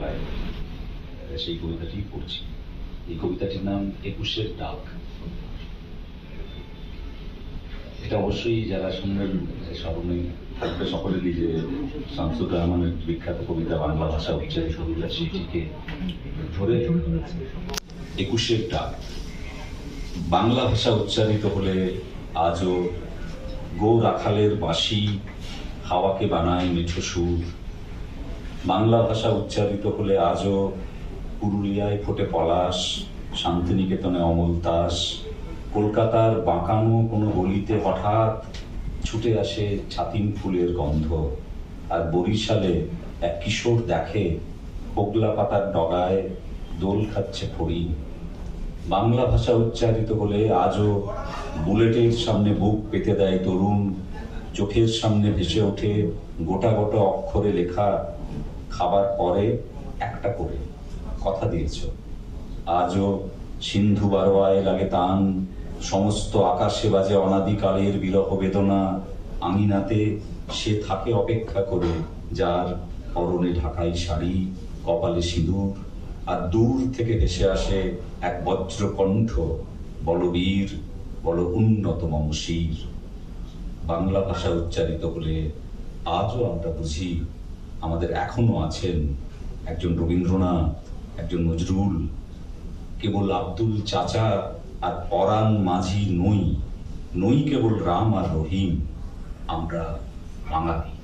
বাংলায় সেই কবিতাটি পড়ছি। এই কবিতাটির নাম একুশের ডাক। এটা অবশ্যই যারা শুনবেন স্মরণে থাকবে সকলেরই যে শামসুর রহমানের বিখ্যাত কবিতা বাংলা ভাষা উচ্চারিত কবিতা, সেটিকে ধরে একুশের ডাক। বাংলা ভাষা উচ্চারিত হলে আজও গো রাখালের বাঁশি হাওয়াকে বানায় মেঠো সুর। বাংলা ভাষা উচ্চারিত হলে আজও পুরুলিয়ায় ফোটে পলাশ, শান্তিনিকেতনে অমল তাস কলকাতার বাঁকানো কোনো গলিতে হঠাৎ ছুটে আসে ছাতিম ফুলের গন্ধ। আর বরিশালে এক কিশোর দেখে বগলা পাতার ডগায় দোল খাচ্ছে ফড়িং। বাংলা ভাষা উচ্চারিত হলে আজও বুলেটের সামনে বুক পেতে দেয় তরুণ, চোখের সামনে ভেসে ওঠে গোটা গোটা অক্ষরে লেখা খাবার পরে একটা করে কথা দিয়েছ। আজও সিন্ধু বারোয়ায় লাগে তান, সমস্ত আকাশে বাজে অনাদিকালের বিরহ বেদনা, আঙিনাতে সে থাকে অপেক্ষা করে, যার পরনে ঢাকাই শাড়ি, কপালে সিঁদুর, আর দূর থেকে ভেসে আসে এক বজ্র কণ্ঠ, বলবীর বল উন্নত মমশির। বাংলা ভাষা উচ্চারিত হলে আজও আমরা বুঝি আমাদের এখনও আছেন একজন রবীন্দ্রনাথ, একজন নজরুল, কেবল আব্দুল চাচা আর পরাণ মাঝি নই নই কেবল রাম আর রহিম, আমরা বাঙালি।